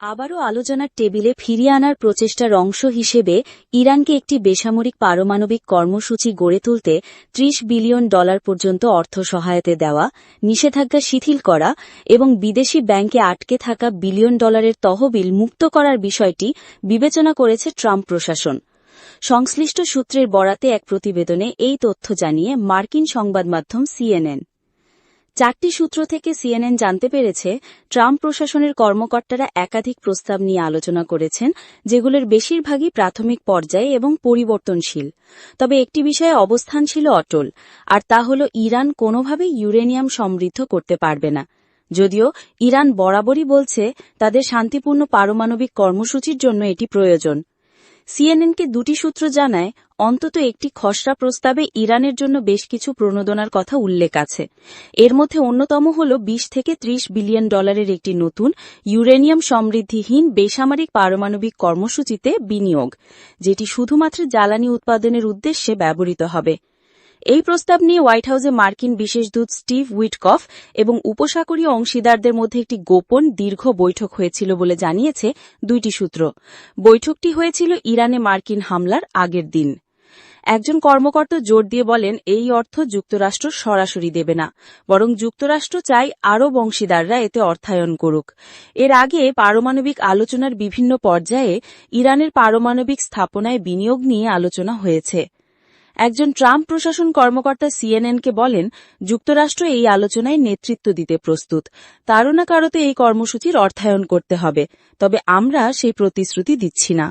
আবারও আলোচনার টেবিলে ফিরিয়ে আনার প্রচেষ্টার অংশ হিসেবে ইরানকে একটি বেসামরিক পারমাণবিক কর্মসূচি গড়ে তুলতে ত্রিশ বিলিয়ন ডলার পর্যন্ত অর্থ সহায়তা দেওয়া, নিষেধাজ্ঞা শিথিল করা এবং বিদেশি ব্যাংকে আটকে থাকা বিলিয়ন ডলারের তহবিল মুক্ত করার বিষয়টি বিবেচনা করেছে ট্রাম্প প্রশাসন। সংশ্লিষ্ট সূত্রের বরাতে এক প্রতিবেদনে এই তথ্য জানিয়ে মার্কিন সংবাদ মাধ্যম সিএনএন। চারটি সূত্র থেকে সিএনএন জানতে পেরেছে, ট্রাম্প প্রশাসনের কর্মকর্তারা একাধিক প্রস্তাব নিয়ে আলোচনা করেছেন, যেগুলোর বেশিরভাগই প্রাথমিক পর্যায়ে এবং পরিবর্তনশীল। তবে একটি বিষয়ে অবস্থান ছিল অটল, আর তা হল ইরান কোনোভাবেই ইউরেনিয়াম সমৃদ্ধ করতে পারবে না। যদিও ইরান বরাবরই বলছে, তাদের শান্তিপূর্ণ পারমাণবিক কর্মসূচির জন্য এটি প্রয়োজন। সিএনএনকে দুটি সূত্র জানায়, অন্তত একটি খসড়া প্রস্তাবে ইরানের জন্য বেশ কিছু প্রণোদনার কথা উল্লেখ আছে। এর মধ্যে অন্যতম হল ২০ থেকে ৩০ বিলিয়ন ডলারের একটি নতুন, ইউরেনিয়াম সমৃদ্ধিহীন বেসামরিক পারমাণবিক কর্মসূচিতে বিনিয়োগ, যেটি শুধুমাত্র জ্বালানি উৎপাদনের উদ্দেশ্যে ব্যবহৃত হবে। এই প্রস্তাব নিয়ে হোয়াইট হাউসে মার্কিন বিশেষ দূত স্টিভ উইটকফ এবং উপসাগরীয় অংশীদারদের মধ্যে একটি গোপন দীর্ঘ বৈঠক হয়েছিল বলে জানিয়েছে দুইটি সূত্র। বৈঠকটি হয়েছিল ইরানে মার্কিন হামলার আগের দিন। একজন কর্মকর্তা জোর দিয়ে বলেন, এই অর্থ যুক্তরাষ্ট্র সরাসরি দেবে না, বরং যুক্তরাষ্ট্র চাই আরব অংশীদাররা এতে অর্থায়ন করুক। এর আগে পারমাণবিক আলোচনার বিভিন্ন পর্যায়ে ইরানের পারমাণবিক স্থাপনায় বিনিয়োগ নিয়ে আলোচনা হয়েছে। একজন ট্রাম্প প্রশাসন কর্মকর্তা সিএনএনকে বলেন, যুক্তরাষ্ট্র এই আলোচনায় নেতৃত্ব দিতে প্রস্তুত। তারও না কারোতে এই কর্মসূচির অর্থায়ন করতে হবে। তবে আমরা সেই প্রতিশ্রুতি দিচ্ছি না।